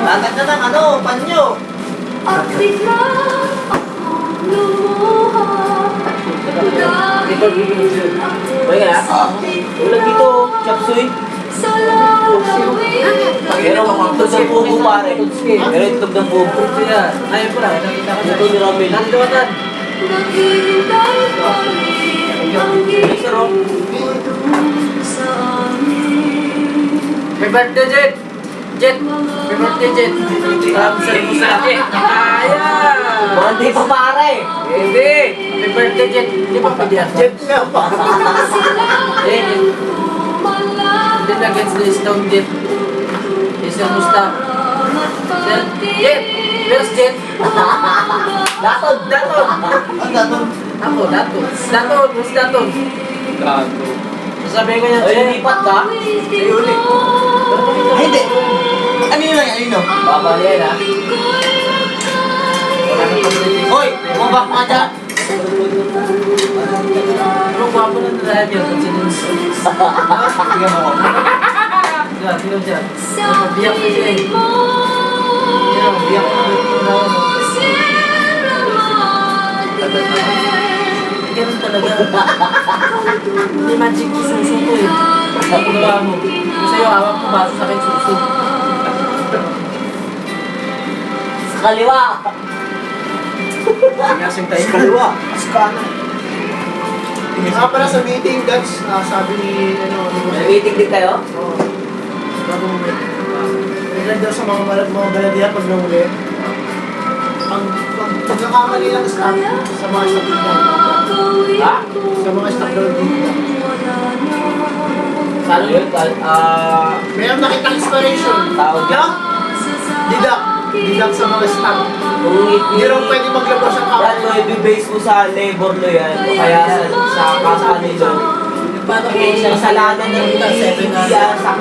Latag na ng ano, panyo. At bigla akong lumuha Dahil nga. Ulag dito, chapsuy. sa lalawin Pero itlog ng bubo pare. Pero itlog ng bubo. Ayun pala, nakita ko Ito ni Romel. Nandotan. Naghihintay pa sa May birthday, Jet! Jet! Birthday, Jet! Cancel mo sa akin. Ayan! Mga di pa pare. Hindi! Birthday, Jet! Di ba pwede yan? Jet na pa! Hindi, hindi na gets the stone, Jet. Isa musta. Jet! Jet! Where's Jet? Datod. Daton! Ang datod. Ako, Daton. Daton! Where's Daton? Gago. Sabi ko niya, Ay, Jet. lipat ka? Ay, uli. Lang, ano yun? Baba yan, ha? Hoy, bumabak ka dyan. Pero gwapo na nalahan yun. Tingnan mo ko. Diyan, tingnan dyan. Biyak na siya eh. Yan, biyak na na. Ganun talaga. Hindi magic ko suso ko eh. Ako na mo. Yung sa'yo, hawak mo baso sa akin suso. Sa kaliwa. Tayo. Kaliwa, Askana. Nga pala sa meeting, Dutch, ah, sabi ni, ano, ni May meeting din kayo? Oo. Bago mo Ilan daw sa mga, mga, mga baladiya pag nahuli, ang pag, pag nakamali ng staff sa mga staff Ha? sa mga staff. Ano yun? Ah, Mayroon nakitang inspiration. tawag Na? Didak. Didak sa mga kung Hindi raw pwede maglabas ang Yan, no, i-base mo sa labor lo yan. O kaya sa, sa kasano yun. Paano Eh, sa salanan ng Seven PCB, ah, sa